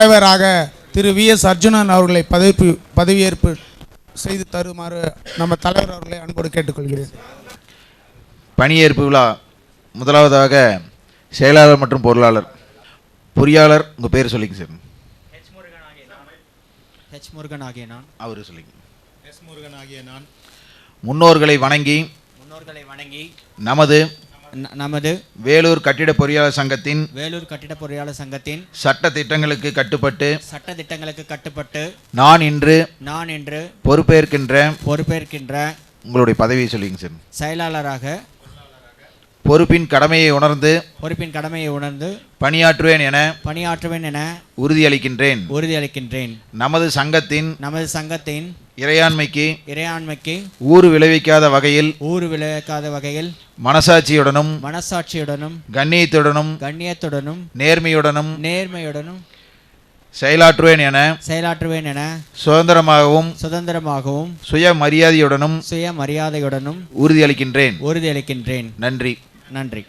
தலைவராக திரு we S Arjunan அவர்களை பதவி பதவியேற்பு செய்து தருமாறு நம்ம தலைவர் அவர்களை அன்போடு கேட்டுக்கொள்கிறேன். பணியேற்பு விழா முதலாவதாக செயலாளர் மற்றும் பொருளாளர். பொறியாளர் உங்கள் பேர் சொல்லிங்க சார். ஹெச் முருகன் ஆகிய நான். அவர் சொல்லிங்க எஸ் முருகன் ஆகிய நான். முன்னோர்களை வணங்கி முன்னோர்களை வணங்கி நமது நமது வேலூர் கட்டிட பொறியாளர் சங்கத்தின் வேலூர் கட்டிட பொறியாளர் சங்கத்தின் சட்ட திட்டங்களுக்கு கட்டுப்பட்டு சட்ட திட்டங்களுக்கு கட்டுப்பட்டு நான் இன்று நான் இன்று பொறுப்பேற்கின்ற பொறுப்பேற்கின்ற உங்களுடைய பதவியை சொல்லிங்க சார். செயலாளராக பொறுப்பின் கடமையை உணர்ந்து பொறுப்பின் கடமையை உணர்ந்து பணியாற்றுவேன் என பணியாற்றுவேன் என உறுதியளிக்கின்றேன். உறுதியளிக்கின்றேன். நமது சங்கத்தின் நமது சங்கத்தின் இறையாண்மைக்கு இறையாண்மைக்கு ஊறு விளைவிக்காத வகையில் ஊறு விளைவிக்காத வகையில் மனசாட்சியுடனும் மனசாட்சியுடனும் கண்ணியத்துடனும் கண்ணியத்துடனும் நேர்மையுடனும் நேர்மையுடனும் செயலாற்றுவேன் என செயலாற்றுவேன் என சுதந்திரமாகவும் சுதந்திரமாகவும் சுயமரியாதையுடனும் சுயமரியாதையுடனும் உறுதியளிக்கின்றேன். உறுதியளிக்கின்றேன். நன்றி. நன்றி.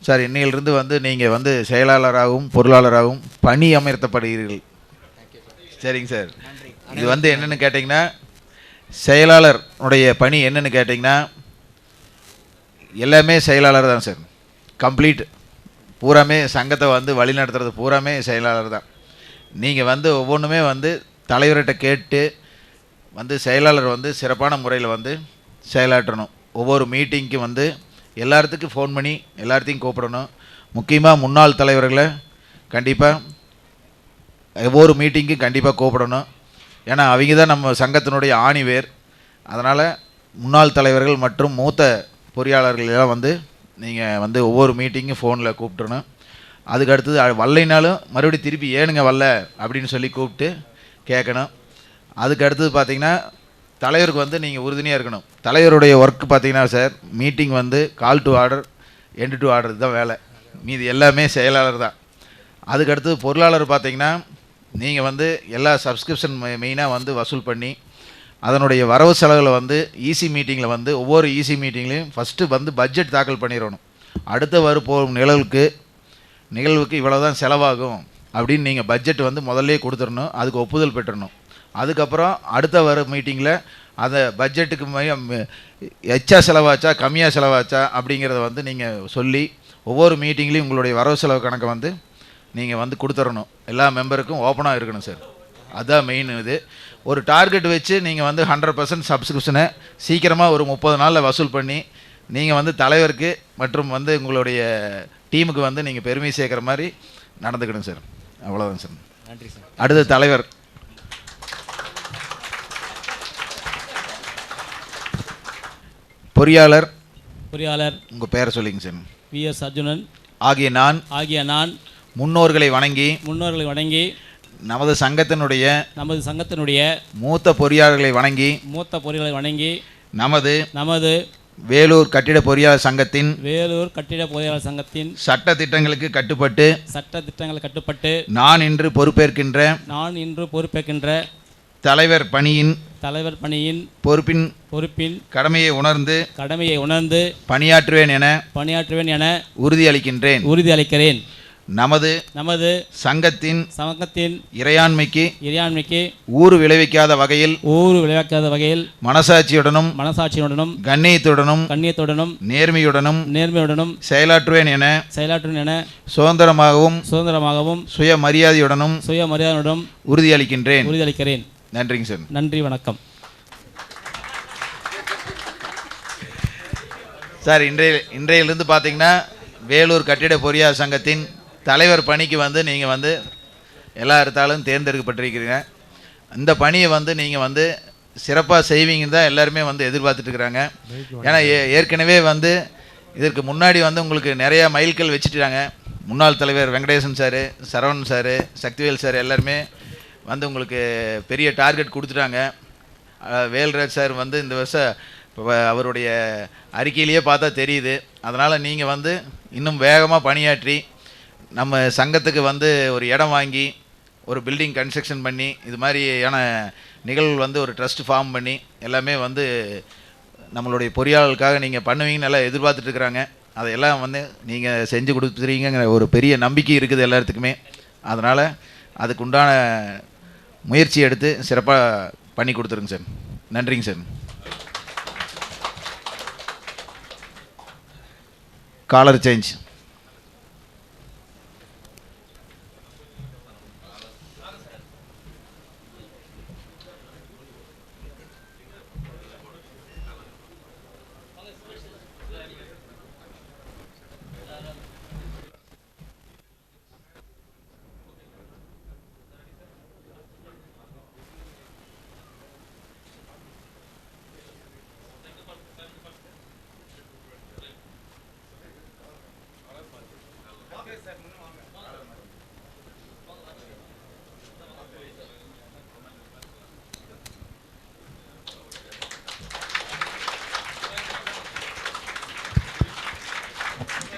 சார் இன்னையிலிருந்து வந்து நீங்கள் வந்து செயலாளராகவும் பொருளாளராகவும் பணி அமர்த்தப்படுகிறீர்கள். சரிங்க சார். இது வந்து என்னன்னு கேட்டிங்கன்னா செயலாளர் உடைய பணி என்னன்னு கேட்டிங்கன்னா எல்லாமே செயலாளர் தான் சார். கம்ப்ளீட் பூராமே சங்கத்தை வந்து வழிநடத்துறது பூராமே செயலாளர் தான். நீங்கள் வந்து ஒவ்வொன்றுமே வந்து தலைவர்கிட்ட கேட்டு வந்து செயலாளர் வந்து சிறப்பான முறையில் வந்து செயலாற்றணும். ஒவ்வொரு மீட்டிங்க்கும் வந்து எல்லாத்துக்கும் ஃபோன் பண்ணி எல்லாத்தையும் கூப்பிடணும். முக்கியமாக முன்னாள் தலைவர்களை கண்டிப்பாக ஒவ்வொரு மீட்டிங்க்கும் கண்டிப்பாக கூப்பிடணும். ஏன்னா அவங்க தான் நம்ம சங்கத்தினுடைய ஆணிவேர். அதனால் முன்னாள் தலைவர்கள் மற்றும் மூத்த பொறியாளர்கள் எல்லாம் வந்து நீங்கள் வந்து ஒவ்வொரு மீட்டிங்கும் ஃபோனில் கூப்பிட்டுறணும். அதுக்கு அடுத்தது வரலைனாலும் மறுபடியும் திருப்பி ஏனுங்க வரல? அப்படின்னு சொல்லி கூப்பிட்டு கேட்கணும். அதுக்கு அடுத்தது பார்த்தீங்கன்னா தலைவருக்கு வந்து நீங்கள் உறுதுணையாக இருக்கணும். தலைவருடைய ஒர்க் பார்த்தீங்கன்னா சார் மீட்டிங் வந்து call to order end to order தான் வேலை. மீதி எல்லாமே செயலாளர் தான். அதுக்கடுத்து பொருளாளர் பார்த்தீங்கன்னா நீங்கள் வந்து எல்லா சப்ஸ்கிரிப்ஷன் மெயினாக வந்து வசூல் பண்ணி அதனுடைய வரவு செலவுகளை வந்து ஈசி மீட்டிங்கில் வந்து ஒவ்வொரு ஈசி மீட்டிங்லேயும் ஃபஸ்ட்டு வந்து பட்ஜெட் தாக்கல் பண்ணிடணும். அடுத்த வரப்போகும் போகும் நிகழ்வுக்கு நிகழ்வுக்கு இவ்வளோ தான் செலவாகும் அப்படின்னு நீங்கள் பட்ஜெட் வந்து முதல்லே கொடுத்துடணும். அதுக்கு ஒப்புதல் பெற்றணும் அதுக்கப்புறம் அடுத்த வர மீட்டிங்கில் அந்த பட்ஜெட்டுக்கு மைய- எச்சா செலவாச்சா கம்மியாக செலவாச்சா அப்படிங்கிறத வந்து நீங்கள் சொல்லி ஒவ்வொரு மீட்டிங்லேயும் உங்களுடைய வரவு செலவு கணக்கை வந்து நீங்கள் வந்து கொடுத்துடணும். எல்லா மெம்பருக்கும் ஓப்பனாக இருக்கணும் சார் அதுதான் மெயின் இது. ஒரு டார்கெட் வச்சு நீங்கள் வந்து ஹண்ட்ரட் பர்சன்ட் சப்ஸ்கிரிப்ஷனை சீக்கிரமாக ஒரு முப்பது நாளில் வசூல் பண்ணி நீங்கள் வந்து தலைவருக்கு மற்றும் வந்து உங்களுடைய டீமுக்கு வந்து நீங்கள் பெருமை சேர்க்குற மாதிரி நடந்துக்கணும் சார் அவ்வளோதான் சார் நன்றி சார் அடுத்த தலைவர். பொறியாளர். பொறியாளர். உங்கள் பேரை சொல்லிங்க சார் வி எஸ் அர்ஜுனன். ஆகிய நான். ஆகிய நான். முன்னோர்களை வணங்கி. முன்னோர்களை வணங்கி. நமது சங்கத்தினுடைய நமது சங்கத்தினுடைய மூத்த பொறியாளர்களை வணங்கி மூத்த பொறியாளரை வணங்கி நமது நமது வேலூர் கட்டிட பொறியாளர் சங்கத்தின் வேலூர் கட்டிட பொறியாளர் சங்கத்தின் சட்ட திட்டங்களுக்கு கட்டுப்பட்டு சட்ட திட்டங்கள் கட்டுப்பட்டு நான் இன்று பொறுப்பேற்கின்ற நான் இன்று பொறுப்பேற்கின்ற தலைவர் பணியின் தலைவர் பணியின் பொறுப்பின் பொறுப்பின் கடமையை உணர்ந்து கடமையை உணர்ந்து பணியாற்றுவேன் என பணியாற்றுவேன் என உறுதியளிக்கின்றேன். உறுதியளிக்கிறேன். நமது நமது சங்கத்தின் சங்கத்தின் இறையாண்மைக்கு இறையாண்மைக்கு ஊறு விளைவிக்காத வகையில் ஊறு விளைவிக்காத வகையில் மனசாட்சியுடனும் மனசாட்சியுடனும் கண்ணியத்துடனும் கண்ணியத்துடனும் நேர்மையுடனும் நேர்மையுடனும் செயலாற்றுவேன் என செயலாற்றும் என சுதந்திரமாகவும் சுதந்திரமாகவும் சுயமரியாதையுடனும் சுயமரியாதையுடன் உறுதியளிக்கின்றேன். உறுதியளிக்கிறேன். நன்றிங்க சார். நன்றி வணக்கம். சார் இன்றைய இன்றையிலிருந்து பார்த்தீங்கன்னா வேலூர் கட்டிட பொறியாளர் சங்கத்தின் தலைவர் பணிக்கு வந்து நீங்கள் வந்து எல்லா இடத்தாலும் தேர்ந்தெடுக்கப்பட்டிருக்கிறீங்க. இந்த பணியை வந்து நீங்கள் வந்து சிறப்பாக செய்வீங்கன்னு தான் எல்லாருமே வந்து எதிர்பார்த்துட்ருக்குறாங்க ஏன்னா ஏ- ஏற்கனவே வந்து இதற்கு முன்னாடி வந்து உங்களுக்கு நிறையா மைல்கள் வச்சுட்டாங்க. முன்னாள் தலைவர் Venkatesan sir Saravanan sir Sakthivel sir எல்லாருமே வந்து உங்களுக்கு பெரிய டார்கெட் கொடுத்துட்டாங்க. வேல்ராஜ் சார் வந்து இந்த வருஷம் இப்போ அவருடைய அறிக்கையிலேயே பார்த்தா தெரியுது. அதனால் நீங்கள் வந்து இன்னும் வேகமாக பணியாற்றி நம்ம சங்கத்துக்கு வந்து ஒரு இடம் வாங்கி ஒரு பில்டிங் கன்ஸ்ட்ரக்ஷன் பண்ணி இது மாதிரியான நிகழ்வு வந்து ஒரு ட்ரஸ்ட் ஃபார்ம் பண்ணி எல்லாமே வந்து நம்மளுடைய பொறியாளர்களுக்காக நீங்கள் பண்ணுவீங்கன்னு எல்லாம் எதிர்பார்த்துட்ருக்குறாங்க அதையெல்லாம் வந்து நீங்கள் செஞ்சு கொடுத்துறீங்கிற ஒரு பெரிய நம்பிக்கை இருக்குது எல்லாத்துக்குமே. அதனால் அதுக்குண்டான முயற்சி எடுத்து சிறப்பாக பண்ணி கொடுத்துருங்க சார். நன்றிங்க சார். காலர் சேஞ்ச்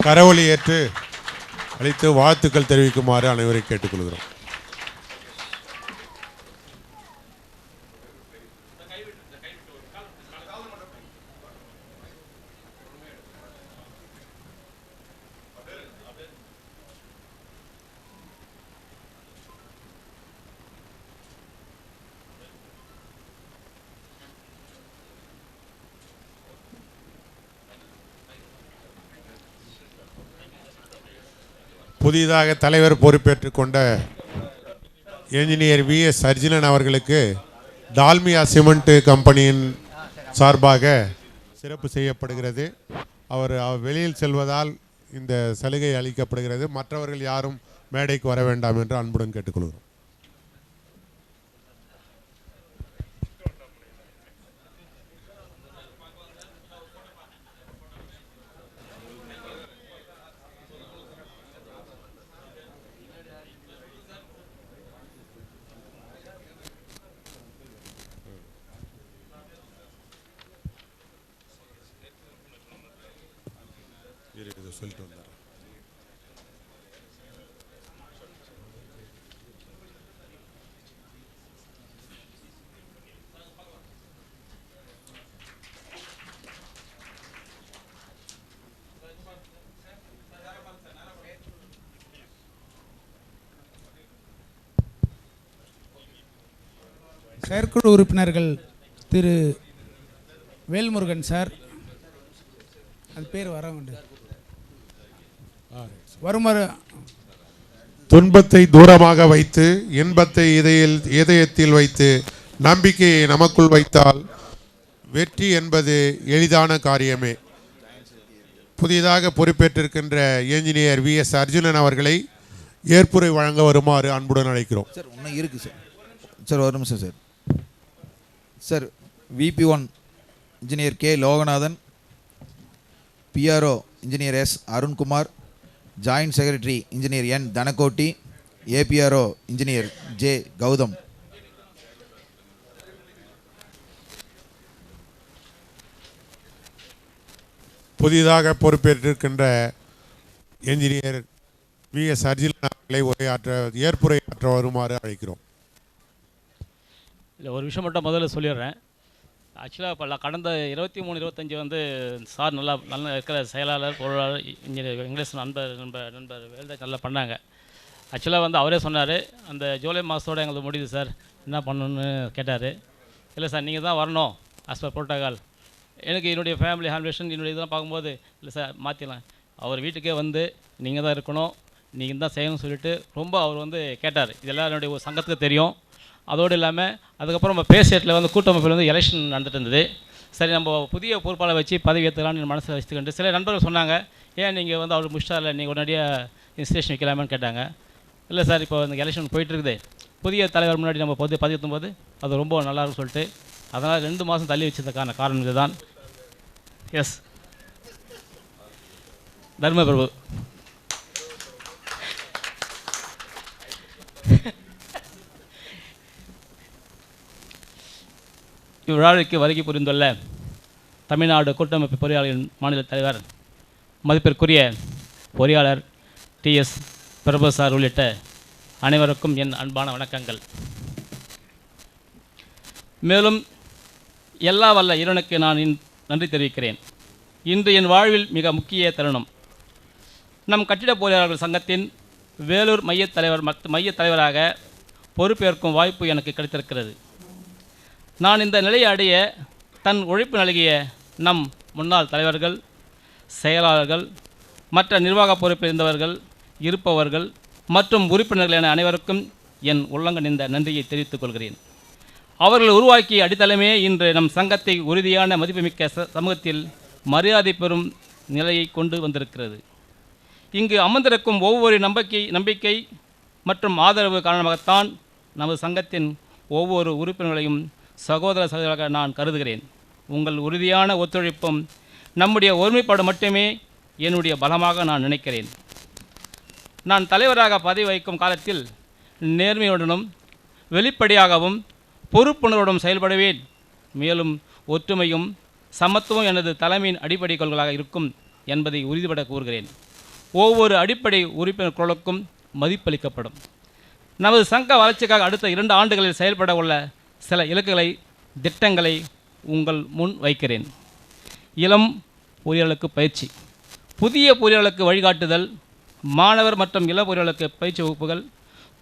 கரவொலி ஏற்று அளித்து வாழ்த்துக்கள் தெரிவிக்குமாறு அனைவரை கேட்டுக்கொள்கிறோம். புதிதாக தலைவர் பொறுப்பேற்றுக் கொண்ட என்ஜினியர் வி எஸ் அர்ஜுனன் அவர்களுக்கு டால்மியா சிமெண்ட் கம்பெனியின் சார்பாக சிறப்பு செய்யப்படுகிறது. அவர் அவர் வெளியில் செல்வதால் இந்த சலுகை அளிக்கப்படுகிறது. மற்றவர்கள் யாரும் மேடைக்கு வர வேண்டாம் என்று அன்புடன் கேட்டுக்கொள்கிறோம். செயற்குழு உறுப்பினர்கள் திரு வேல்முருகன் சார். அது பேர் வர வேண்டும். வருமாறு துன்பத்தை தூரமாக வைத்து இன்பத்தை இதயில் இதயத்தில் வைத்து நம்பிக்கையை நமக்குள் வைத்தால் வெற்றி என்பது எளிதான காரியமே. புதிதாக பொறுப்பேற்றிருக்கின்ற என்ஜினியர் வி எஸ் அர்ஜுனன் அவர்களை ஏற்புரை வழங்க வருமாறு அன்புடன் அழைக்கிறோம். சார் இன்னும் இருக்குது சார். சார் ஒரு நிமிஷம் sir. Sir VP one engineer K Loganathan PRO engineer S Arunkumar joint secretary engineer N Thanakodi APRO engineer J Gautham. புதிதாக பொறுப்பேற்றிருக்கின்ற என்ஜினியர் வி எஸ் அர்ஜுனன் அவர்களை உரையாற்ற ஏற்புரையாற்ற வருமாறு அழைக்கிறோம். இல்லை ஒரு விஷயம் மட்டும் முதல்ல சொல்லிடுறேன். ஆக்சுவலாக இப்போ கடந்த இருபத்தி மூணு இருபத்தஞ்சி வந்து சார் நல்லா நல்லா இருக்கிற செயலாளர் பொருளாளர் இன்ஜினியர் இங்கிலீஷ் நண்பர் நண்பர் நண்பர் வேலை நல்லா பண்ணாங்க. ஆக்சுவலாக வந்து அவரே சொன்னார் அந்த ஜூலை மாதத்தோட எங்களுக்கு முடியுது சார் என்ன பண்ணணும்னு கேட்டார். இல்லை சார் நீங்கள் தான் வரணும் ஆஸ் பர் ப்ரோட்டோகால் எனக்கு என்னுடைய ஃபேமிலி ஹான்வேஷன் என்னுடைய இதெல்லாம் பார்க்கும்போது இல்லை சார் மாற்றிடலாம் அவர் வீட்டுக்கே வந்து நீங்கள் தான் இருக்கணும் நீங்கள் தான் செய்யணும்னு சொல்லிட்டு ரொம்ப அவர் வந்து கேட்டார். இதெல்லாம் என்னுடைய ஒரு சங்கத்துக்கு தெரியும். அதோடு இல்லாமல் அதுக்கப்புறம் நம்ம பேசியட்டில் வந்து கூட்டமைப்பில் வந்து எலெக்ஷன் நடந்துட்டு இருந்தது சரி நம்ம புதிய பொறுப்பாளர் வச்சு பதவி ஏற்றுக்கலாம்னு மனசில் வச்சுக்கிட்டு சில நண்பர்கள் சொன்னாங்க ஏன் நீங்கள் வந்து அவர் இல்லை நீங்கள் உடனடியாக இன்ஸ்டேஷன் வைக்கலாமான்னு கேட்டாங்க. இல்லை சார் இப்போ இந்த எலெக்ஷன் போயிட்டுருக்குது. புதிய தலைவர் முன்னாடி நம்ம பொது பதவி போது அது ரொம்ப நல்லா இருக்கும்னு சொல்லிட்டு அதனால் ரெண்டு மாதம் தள்ளி வச்சதுக்கான காரணம் இதுதான். எஸ் தர்ம இவ்விழாவிற்கு வருகை புரிந்துள்ள தமிழ்நாடு கூட்டமைப்பு பொறியாளர்களின் மாநில தலைவர் மதிப்பிற்குரிய பொறியாளர் டி எஸ் பிரபு சார் உள்ளிட்ட அனைவருக்கும் என் அன்பான வணக்கங்கள். மேலும் எல்லா வல்ல இறைவனுக்கு நான் நன்றி தெரிவிக்கிறேன். இன்று என் வாழ்வில் மிக முக்கிய தருணம். நம் கட்டிட பொறியாளர்கள் சங்கத்தின் வேலூர் மையத் தலைவர் மத் மையத் தலைவராக பொறுப்பேற்கும் வாய்ப்பு எனக்கு கிடைத்திருக்கிறது. நான் இந்த நிலையை அடைய தன் உழைப்பு நல்கிய நம் முன்னாள் தலைவர்கள் செயலாளர்கள் மற்ற நிர்வாக பொறுப்பில் இருந்தவர்கள் இருப்பவர்கள் மற்றும் உறுப்பினர்கள் என அனைவருக்கும் என் உள்ளங்கனிந்த நன்றியை தெரிவித்துக் கொள்கிறேன். அவர்கள் உருவாக்கிய அடித்தளமே இன்று நம் சங்கத்தை உறுதியான மதிப்புமிக்க ச- சமூகத்தில் மரியாதை பெறும் நிலையை கொண்டு வந்திருக்கிறது. இங்கு அமர்ந்திருக்கும் ஒவ்வொரு நம்பிக்கை நம்பிக்கை மற்றும் ஆதரவு காரணமாகத்தான் நமது சங்கத்தின் ஒவ்வொரு உறுப்பினர்களையும் சகோதர சகோதராக நான் கருதுகிறேன். உங்கள் உறுதியான ஒத்துழைப்பும் நம்முடைய ஒருமைப்பாடு மட்டுமே என்னுடைய பலமாக நான் நினைக்கிறேன். நான் தலைவராக பதவி வகிக்கும் காலத்தில் நேர்மையுடனும் வெளிப்படையாகவும் பொறுப்புணர்வுடன் செயல்படுவேன். மேலும் ஒற்றுமையும் சமத்துவம் எனது தலைமையின் அடிப்படை கொள்களாக இருக்கும் என்பதை உறுதிபட கூறுகிறேன். ஒவ்வொரு அடிப்படை உறுப்பினர் குரலுக்கும் மதிப்பளிக்கப்படும். நமது சங்க வளர்ச்சிக்காக அடுத்த இரண்டு ஆண்டுகளில் செயல்பட உள்ள சில இலக்குகளை திட்டங்களை உங்கள் முன் வைக்கிறேன். இளம் பொறியாளர்களுக்கு பயிற்சி. புதிய பொறியாளர்களுக்கு வழிகாட்டுதல் மாணவர் மற்றும் இள பொறியாளர்களுக்கு பயிற்சி வகுப்புகள்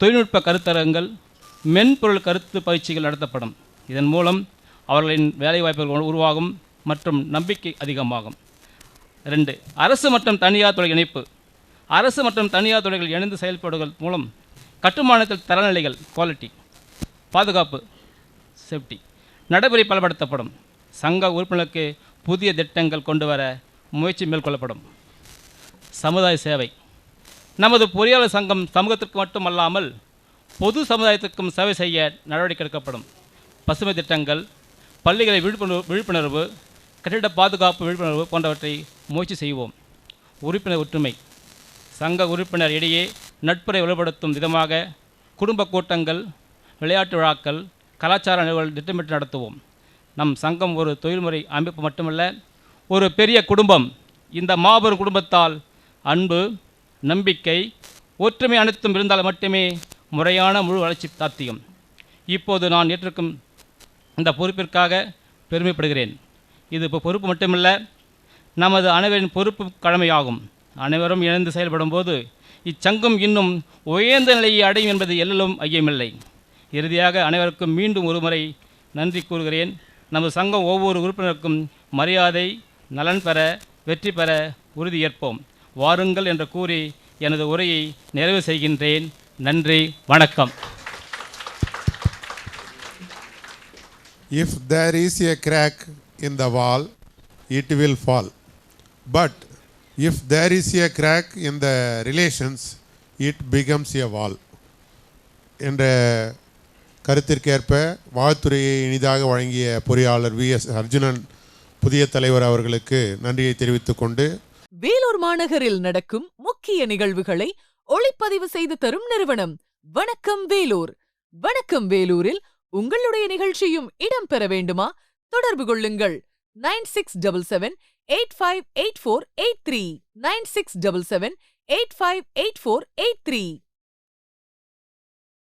தொழில்நுட்ப கருத்தரங்கள் மென்பொருள் கருத்து பயிற்சிகள் நடத்தப்படும். இதன் மூலம் அவர்களின் வேலைவாய்ப்புகள் உருவாகும் மற்றும் நம்பிக்கை அதிகமாகும். ரெண்டு அரசு மற்றும் தனியார் துறை இணைப்பு. அரசு மற்றும் தனியார் துறைகள் இணைந்து செயல்படுவதன் மூலம் கட்டுமானத்தில் தரநிலைகள் குவாலிட்டி பாதுகாப்பு. சேஃப்டி நடைமுறை பலப்படுத்தப்படும். சங்க உறுப்பினருக்கு புதிய திட்டங்கள் கொண்டு வர முயற்சி மேற்கொள்ளப்படும். சமுதாய சேவை. நமது பொறியாளர் சங்கம் சமூகத்திற்கு மட்டுமல்லாமல் பொது சமுதாயத்திற்கும் சேவை செய்ய நடவடிக்கை எடுக்கப்படும். பசுமை திட்டங்கள் பள்ளிகளை விழிப்புணர்வு விழிப்புணர்வு கட்டிட பாதுகாப்பு விழிப்புணர்வு போன்றவற்றை முயற்சி செய்வோம். உறுப்பினர் ஒற்றுமை. சங்க உறுப்பினர் இடையே நட்புரை வலுப்படுத்தும் விதமாக குடும்ப கூட்டங்கள் விளையாட்டு விழாக்கள் கலாச்சார நிகழ்வுகள் திட்டமிட்டு நடத்துவோம். நம் சங்கம் ஒரு தொழில்முறை அமைப்பு மட்டுமல்ல ஒரு பெரிய குடும்பம். இந்த மாபெரும் குடும்பத்தால் அன்பு நம்பிக்கை ஒற்றுமை அனைத்தும் இருந்தால் மட்டுமே முறையான முழு வளர்ச்சி சாத்தியம். இப்போது நான் ஏற்றிருக்கும் இந்த பொறுப்பிற்காக பெருமைப்படுகிறேன். இது இப்போ பொறுப்பு மட்டுமல்ல நமது அனைவரின் பொறுப்பு கடமையாகும். அனைவரும் இணைந்து செயல்படும் போது இச்சங்கம் இன்னும் உயர்ந்த நிலையை அடையும் என்பது எல்லும் ஐயமில்லை. இறுதியாக அனைவருக்கும் மீண்டும் ஒருமுறை நன்றி கூறுகிறேன். நமது சங்கம் ஒவ்வொரு உறுப்பினருக்கும் மரியாதை நலன் பெற வெற்றி பெற உறுதியேற்போம் வாருங்கள் என்று கூறி எனது உரையை நிறைவு செய்கின்றேன். நன்றி வணக்கம். If there is a crack in the wall it will fall but if there is a crack in the relations it becomes a wall என்ற கருத்திற்கேற்ப வாழ்த்துறையை இனிதாக வழங்கிய பொறியாளர் வி எஸ் அர்ஜுனன் புதிய தலைவர் அவர்களுக்கு நன்றியை தெரிவித்துக் கொண்டு வேலூர் மாநகரில் நடக்கும் முக்கிய நிகழ்வுகளை ஒளிப்பதிவு செய்து தரும் நிறுவனம் வணக்கம் வேலூர். வணக்கம் வேலூரில் உங்களுடைய நிகழ்ச்சியும் இடம்பெற வேண்டுமா? தொடர்பு கொள்ளுங்கள். Nine six double seven eight five eight four eight three. Nine six double seven eight five eight four eight three.